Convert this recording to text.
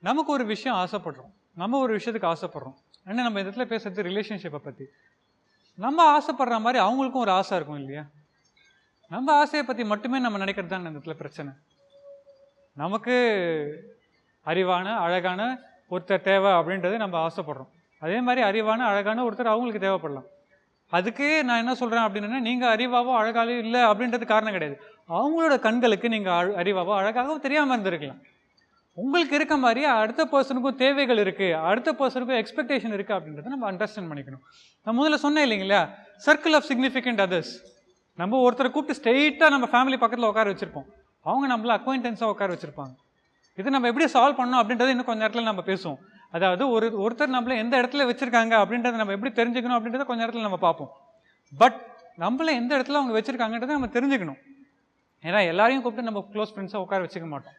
நமக்கு ஒரு விஷயம் ஆசைப்படுறோம். நம்ம ஒரு விஷயத்துக்கு ஆசைப்படுறோம். என்ன நம்ம இந்த இடத்துல பேசுறது ரிலேஷன்ஷிப்பை பற்றி நம்ம ஆசைப்படுற மாதிரி அவங்களுக்கும் ஒரு ஆசை இருக்கும் இல்லையா? நம்ம ஆசையை பற்றி மட்டுமே நம்ம நினைக்கிறது தான் இந்த இடத்துல பிரச்சனை. நமக்கு அறிவான அழகான ஒருத்தர் தேவை அப்படின்றது நம்ம ஆசைப்படுறோம். அதே மாதிரி அறிவான அழகான ஒருத்தர் அவங்களுக்கு தேவைப்படலாம். அதுக்கு நான் என்ன சொல்கிறேன் அப்படின்னா நீங்கள் அறிவாவோ அழகாவோ இல்லை அப்படின்றது காரணம் கிடையாது. அவங்களோட கண்களுக்கு நீங்கள் அறிவாவோ அழகாகவோ தெரியாமல் இருந்திருக்கலாம். உங்களுக்கு இருக்க மாதிரி அடுத்த பர்சனுக்கும் தேவைகள் இருக்குது அடுத்த பர்சனுக்கும் எக்ஸ்பெக்டேஷன் இருக்குது அப்படின்றத நம்ம அண்டர்ஸ்டாண்ட் பண்ணிக்கணும். நான் முதல்ல சொன்னேன் இல்லைங்களா சர்க்கிள் ஆஃப் சிக்னிஃபிகண்ட் அதர்ஸ் நம்ம ஒருத்தரை கூப்பிட்டு ஸ்ட்ரெயிட்டாக நம்ம ஃபேமிலி பக்கத்தில் உட்கார வச்சுருப்போம். அவங்க நம்மள அக்வைண்டன்ஸாக உட்கார வச்சுருப்பாங்க. இது நம்ம எப்படி சால்வ் பண்ணோம் அப்படின்றத இன்னும் கொஞ்சம் நேரத்தில் நம்ம பேசுவோம். அதாவது ஒரு ஒருத்தர் நம்மள எந்த இடத்துல வச்சுருக்காங்க அப்படின்றத நம்ம எப்படி தெரிஞ்சுக்கணும் அப்படின்றத கொஞ்ச நேரத்தில் நம்ம பார்ப்போம். பட் நம்மள எந்த இடத்துல அவங்க வச்சுருக்காங்கன்றதை நம்ம தெரிஞ்சுக்கணும். ஏன்னா எல்லாரையும் கூப்பிட்டு நம்ம க்ளோஸ் ஃப்ரெண்ட்ஸாக உட்கார வச்சுக்க மாட்டோம்.